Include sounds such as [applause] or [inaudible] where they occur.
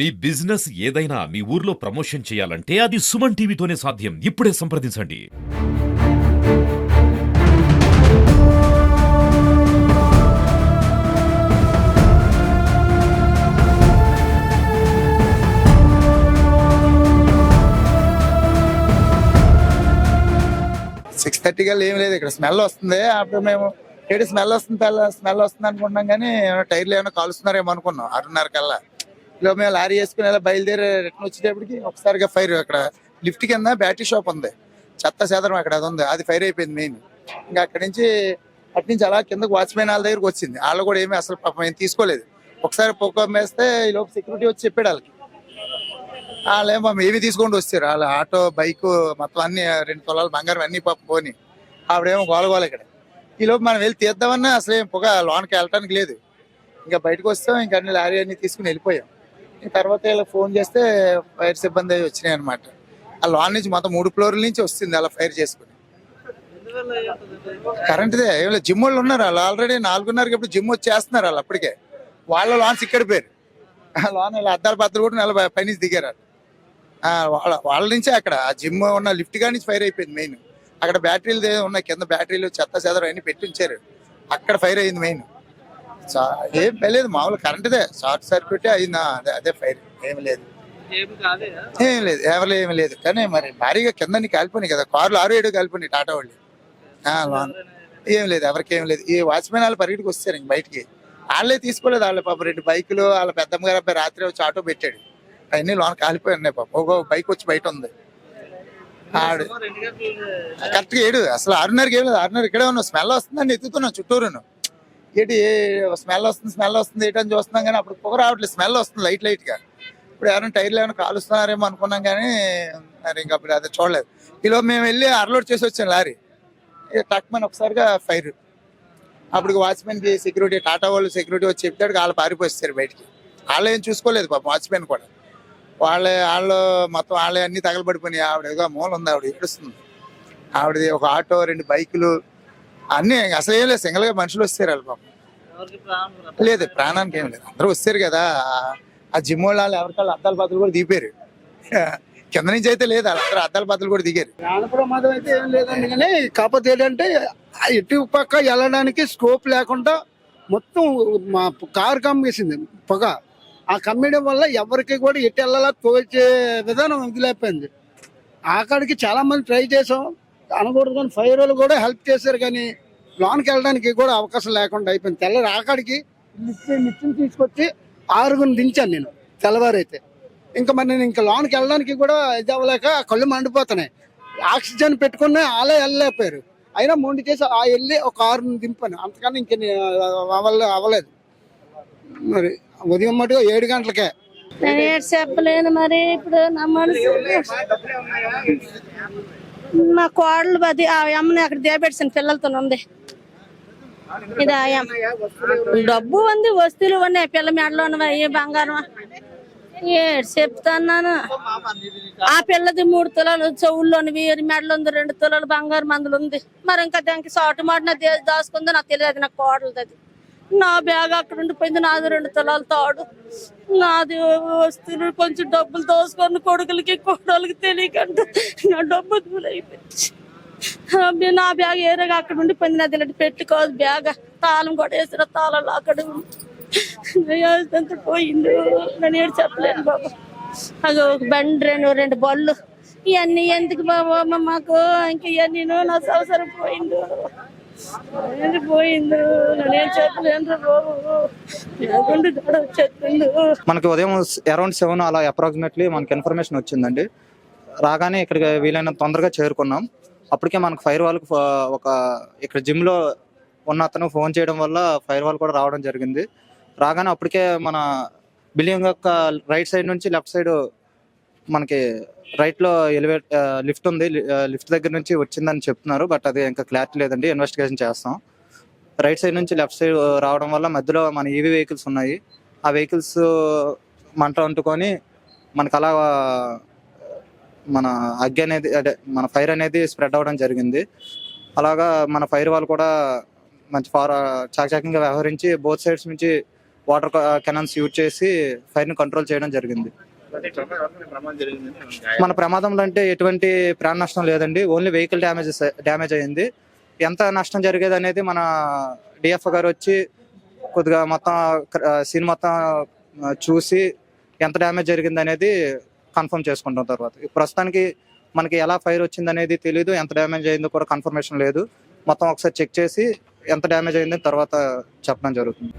మీ business ఏదైనా మీ ఊర్లో promotion చేయాలంటే అది సుమన్ టీవీతోనే సాధ్యం. ఇప్పుడే సంప్రదించండి. సిక్స్ థర్టీ కల్లా ఏం లేదు ఇక్కడ స్మెల్ వస్తుంది. అప్పుడు మేము ఏడు స్మెల్ వస్తుంది స్మెల్ వస్తుంది అనుకుంటున్నాం కానీ ఏమైనా టైర్లు ఏమైనా కాలుస్తున్నారేమో అనుకున్నాం ఆరున్నర కల్లా. ఇలా మేము లారీ వేసుకుని ఇలా బయలుదేరి రిటర్న్ వచ్చేటప్పటికి ఒకసారిగా ఫైర్ అక్కడ లిఫ్ట్ కింద బ్యాటరీ షాప్ ఉంది. చెత్త సేదరం అక్కడ అది ఉంది. అది ఫైర్ అయిపోయింది మెయిన్ ఇంకా అక్కడి నుంచి అటు నుంచి అలా కిందకు వాచ్మెన్ వాళ్ళ దగ్గరకు వచ్చింది. వాళ్ళు కూడా ఏమీ అసలు పాపం ఏం తీసుకోలేదు. ఒకసారి పొక్క వేస్తే ఈ లోపు సెక్యూరిటీ వచ్చి చెప్పాడు వాళ్ళకి. వాళ్ళేమో ఏమి తీసుకొని వస్తారు. వాళ్ళ ఆటో బైక్ మొత్తం అన్ని రెండు తొలాలు బంగారం అన్ని పాపం పోని. ఆవిడేమో గోలగోల ఇక్కడ. ఈలోపు మనం వెళ్ళి తీద్దామన్నా అసలు ఏం పొగ లోనకి వెళ్ళటానికి లేదు. ఇంకా బయటకు వస్తాం ఇంకా అన్ని లారీ అన్ని తీసుకుని వెళ్ళిపోయాం. తర్వాత ఇలా ఫోన్ చేస్తే ఫైర్ సిబ్బంది అవి వచ్చినాయి అనమాట ఆ లాన్ నుంచి మొత్తం మూడు ఫ్లోర్ల నుంచి వస్తుంది అలా ఫైర్ చేసుకుని. కరెంట్దే ఏం జిమ్ వాళ్ళు ఉన్నారు వాళ్ళు ఆల్రెడీ నాలుగున్నరకి ఇప్పుడు జిమ్ వచ్చేస్తున్నారు వాళ్ళు అప్పటికే. వాళ్ళ లాన్స్ ఇక్కడ పేరు. ఆ లాన్ ఇలా అద్దాల బద్దలు కూడా నెల పైనుంచి దిగారు ఆ, వాళ్ళ వాళ్ళ నుంచే అక్కడ ఆ జిమ్ ఉన్న లిఫ్ట్గా నుంచి ఫైర్ అయిపోయింది మెయిన్. అక్కడ బ్యాటరీలు ఉన్నాయి కింద బ్యాటరీలు చెత్త చెదరు అన్ని పెట్టి ఉంచారు. అక్కడ ఫైర్ అయింది మెయిన్. ఏం లేదు మామూలు కరెంట్దే షార్ట్ సర్క్యూట్ అయిందా? అదే అదే ఫైర్ ఏం లేదు. ఏం లేదు ఎవరు ఏమి లేదు. కానీ మరి భారీగా కింద కాలిపోయినాయి కదా. కార్లు ఆరు ఏడు కాలిపోయినాయి టాటా వాళ్ళు. లోన్ ఏం లేదు ఎవరికి ఏం లేదు. ఈ వాచ్మెన్ వాళ్ళు పరిగెడికి వస్తారు ఇంక బయటికి. వాళ్ళే తీసుకోలేదు వాళ్ళ పాప రెండు బైకులు వాళ్ళ పెద్దమ్మ గారు అబ్బాయి రాత్రి వచ్చి ఆటో పెట్టాడు. అవన్నీ లోన్ కాలిపోయి ఉన్నాయి పాప. ఒక బైక్ వచ్చి బయట ఉంది. ఆడు. రెండు గంటలు కరెక్ట్గా ఏడు. అసలు ఆరున్నరకి ఏం లేదు. ఆరున్నర ఇక్కడే ఉన్నాం. స్మెల్ వస్తుందని ఎత్తుతున్నాం చుట్టూరును. ఏంటి స్మెల్ వస్తుంది స్మెల్ వస్తుంది ఏంటని చూస్తున్నాం కానీ అప్పుడు పొగ రావట్లేదు స్మెల్ వస్తుంది లైట్ లైట్గా ఇప్పుడు ఎవరైనా టైర్లు ఏమైనా కాలుస్తున్నారేమో అనుకున్నాం కానీ మరి ఇంకా అప్పుడు అది చూడలేదు. ఇలా మేము వెళ్ళి అర్లోడ్ చేసి వచ్చాం లారీ. టక్మన్ ఒకసారిగా ఫైర్. అప్పుడు వాచ్మెన్కి సెక్యూరిటీ టాటా వాళ్ళు సెక్యూరిటీ వచ్చి చెప్తాడు వాళ్ళు పారిపోస్తారు బయటికి. వాళ్ళు ఏం చూసుకోలేదు పాపం వాచ్మెన్ కూడా. వాళ్ళే వాళ్ళు మొత్తం వాళ్ళే అన్నీ తగలబడిపోయినాయి. ఆవిడ ఏదో మూల ఉంది ఆవిడ ఏడుస్తుంది. ఆవిడది ఒక ఆటో రెండు బైకులు అన్నీ అసలు ఏం లేదు సింగిల్గా మనుషులు వస్తారు వాళ్ళు పాపం. లేదు ప్రాణానికి ఏం లేదు. అందరూ వస్తారు కదా. ఆ- జిమ్ వాళ్ళు ఎవరికాళ్ళు అద్దాల బద్దలు కూడా దిగిపోయారు. [laughs] కింద నుంచి అయితే లేదు వాళ్ళందరూ అద్దాల బద్దలు కూడా దిగారు. ప్రాణ ప్రమాదం అయితే ఏం లేదండి కానీ కాకపోతే ఏంటంటే ఆ ఇటు పక్క వెళ్ళడానికి స్కోప్ లేకుండా మొత్తం మా కారు కమ్మేసింది పొగ. ఆ కమ్మేయడం వల్ల ఎవరికి కూడా ఎటు వెళ్ళాలా తోచే విధానం వదిలేకపోయింది ఆఖడికి చాలా మంది ట్రై చేసాం. అనకూడదు కానీ ఫైర్ వాళ్ళు కూడా హెల్ప్ చేశారు కానీ లోనికి వెళ్ళడానికి కూడా అవకాశం లేకుండా అయిపోయింది. తెల్లవారు ఆకాడికి నిత్యం తీసుకొచ్చి ఆరుగుని దించాను నేను తెల్లవారైతే. ఇంకా మరి నేను ఇంకా లోనికి వెళ్ళడానికి కూడా ఇది అవ్వలేక కళ్ళు మండిపోతున్నాయి. ఆక్సిజన్ పెట్టుకుని వాళ్ళే వెళ్ళలేకపోయారు. అయినా మొండి చేసి ఆ వెళ్ళి ఒక ఆరుని దింపాను. అంతకన్నా ఇంక అవ్వలే అవ్వలేదు. మరి ఉదయం మటుగా ఏడు గంటలకే. నేను ఏడు చెప్పలేను మరి ఇప్పుడు నా మనసు. మా కోడలు అది ఆ అమ్మని అక్కడ దేపెట్టిన పిల్లలతో ఉంది. ఇది డబ్బు ఉంది వస్తువులు ఉన్నాయి పిల్ల మెడలో ఉన్నవి బంగారం ఏ చెప్తాను ఆ పిల్లది మూడు తులాలు చెవుల్లోనివి మెడలో ఉంది రెండు తులాలు బంగారు మందులు ఉంది. మరి ఇంకా దానికి సాటు మాటిన దాచుకుందో నాకు తెలియదు నాకు కోడలది అది. నా బ్యాగ్ అక్కడ ఉండిపోయింది నాది రెండు తులాలు తాడు. నాది వస్తువులు కొంచెం డబ్బులు దోసుకొని కొడుకులకి కోడలకి తెలియకుండా నా డబ్బు అయిపోయింది నా బ్యాగ్ ఏరగా అక్కడ ఉండి నాది ఇలాంటి పెట్టుకోదు బ్యాగ్. తాళం కూడా వేసిన తాళాలు అక్కడ ఉంది. పోయింది. నేను ఏడు చెప్పలేను బాబు. అది ఒక బండి రెండు రెండు బళ్ళు. ఇవన్నీ ఎందుకు బాబా అమ్మ మాకు? ఇంక ఇవన్నీ నా సంవత్సరం పోయిండు ఏంటి పోయిండు నేనేం చెప్పలేను బాబు. లేకుండా మనకి ఉదయం అరౌండ్ సెవెన్ అలా అప్రాక్సిమేట్లీ మనకి ఇన్ఫర్మేషన్ వచ్చిందండి. రాగానే ఇక్కడికి వీలైనంత తొందరగా చేరుకున్నాం. అప్పటికే మనకు ఫైర్ వాల్కి ఒక ఇక్కడ జిమ్లో ఉన్న అతను ఫోన్ చేయడం వల్ల ఫైర్ వాల్ కూడా రావడం జరిగింది. రాగానే అప్పటికే మన బిల్డింగ్ యొక్క రైట్ సైడ్ నుంచి లెఫ్ట్ సైడ్ మనకి రైట్లో ఎలివేట్ లిఫ్ట్ ఉంది. లిఫ్ట్ దగ్గర నుంచి వచ్చిందని చెప్తున్నారు బట్ అది ఇంకా క్లారిటీ లేదండి. ఇన్వెస్టిగేషన్ చేస్తాం. రైట్ సైడ్ నుంచి లెఫ్ట్ సైడ్ రావడం వల్ల మధ్యలో మన ఈవీ వెహికల్స్ ఉన్నాయి. ఆ వెహికల్స్ మంట అంటుకొని మనకు అలా మన అగ్గి అనేది అదే మన ఫైర్ అనేది స్ప్రెడ్ అవ్వడం జరిగింది. అలాగా మన ఫైర్ వాళ్ళు కూడా మంచి ఫార్ చాకచక్యంగా వ్యవహరించి బోత్ సైడ్స్ నుంచి వాటర్ కెనాన్స్ యూజ్ చేసి ఫైర్ని కంట్రోల్ చేయడం జరిగింది. మన ప్రమాదంలో అంటే ఎటువంటి ప్రాణ నష్టం లేదండి. ఓన్లీ వెహికల్ డ్యామేజ్ డ్యామేజ్ అయింది. ఎంత నష్టం జరిగేది అనేది మన డిఎఫ్ గారు వచ్చి కొద్దిగా మొత్తం సీన్ మొత్తం చూసి ఎంత డ్యామేజ్ జరిగింది అనేది కన్ఫర్మ్ చేసుకుంటాం తర్వాత. ప్రస్తుతానికి మనకి ఎలా ఫైర్ వచ్చింది అనేది తెలియదు ఎంత డ్యామేజ్ అయిందో కూడా కన్ఫర్మేషన్ లేదు. మొత్తం ఒకసారి చెక్ చేసి ఎంత డ్యామేజ్ అయిందో తర్వాత చెప్పడం జరుగుతుంది.